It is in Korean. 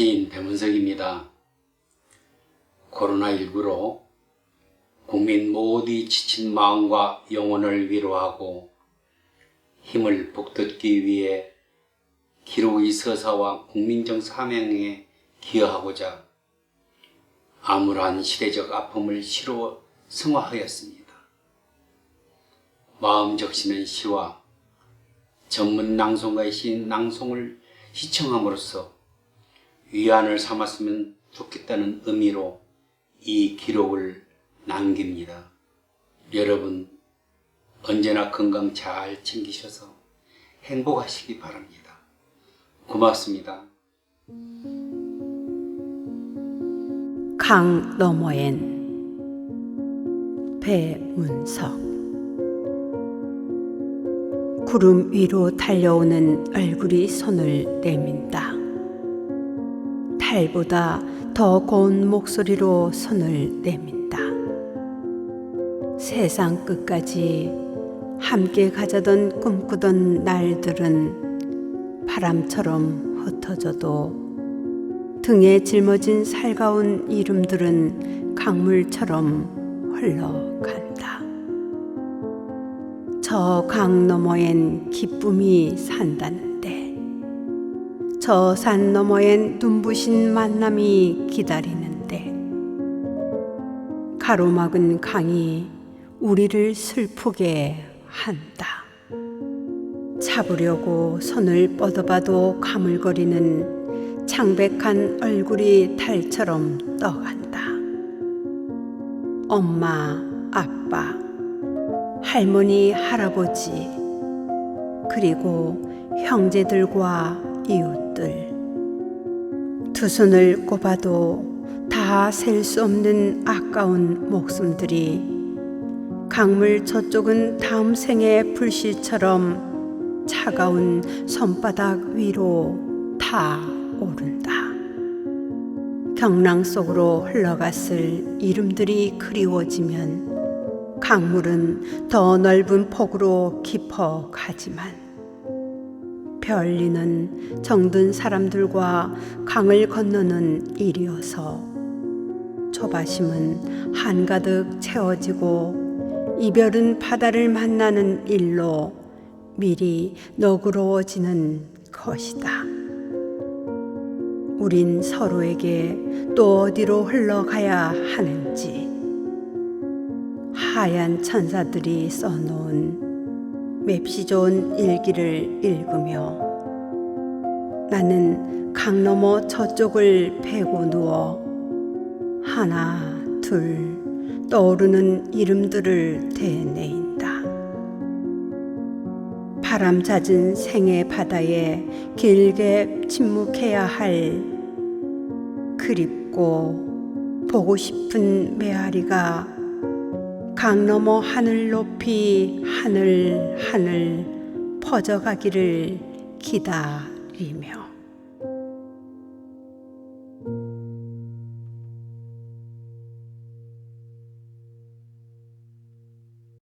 시인 배문석입니다. 코로나19로 국민 모두의 지친 마음과 영혼을 위로하고 힘을 북돋기 위해 기록의 서사와 국민적 사명에 기여하고자 암울한 시대적 아픔을 시로 승화하였습니다. 마음 적시는 시와 전문 낭송가의 시인 낭송을 시청함으로써 위안을 삼았으면 좋겠다는 의미로 이 기록을 남깁니다. 여러분, 언제나 건강 잘 챙기셔서 행복하시기 바랍니다. 고맙습니다. 강 너머엔 배문석 구름 위로 달려오는 얼굴이 손을 내민다. 달보다 더 고운 목소리로 손을 내민다. 세상 끝까지 함께 가자던 꿈꾸던 날들은 바람처럼 흩어져도 등에 짊어진 살가운 이름들은 강물처럼 흘러간다. 저 강 너머엔 기쁨이 산다는데, 저 산 너머엔 눈부신 만남이 기다리는데, 가로막은 강이 우리를 슬프게 한다. 잡으려고 손을 뻗어봐도 가물거리는 창백한 얼굴이 달처럼 떠간다. 엄마, 아빠, 할머니, 할아버지, 그리고 형제들과 이웃들. 두 손을 꼽아도 다 셀 수 없는 아까운 목숨들이 강물 저쪽은 다음 생의 불씨처럼 차가운 손바닥 위로 타 오른다. 경랑 속으로 흘러갔을 이름들이 그리워지면 강물은 더 넓은 폭으로 깊어 가지만 별리는 정든 사람들과 강을 건너는 일이어서 조바심은 한가득 채워지고 이별은 바다를 만나는 일로 미리 너그러워지는 것이다. 우린 서로에게 또 어디로 흘러가야 하는지 하얀 천사들이 써놓은 맵시 좋은 일기를 읽으며 나는 강 너머 저쪽을 베고 누워 하나 둘 떠오르는 이름들을 되뇌인다. 바람 잦은 생의 바다에 길게 침묵해야 할 그립고 보고 싶은 메아리가 강 너머 하늘 높이 하늘 하늘 퍼져가기를 기다리며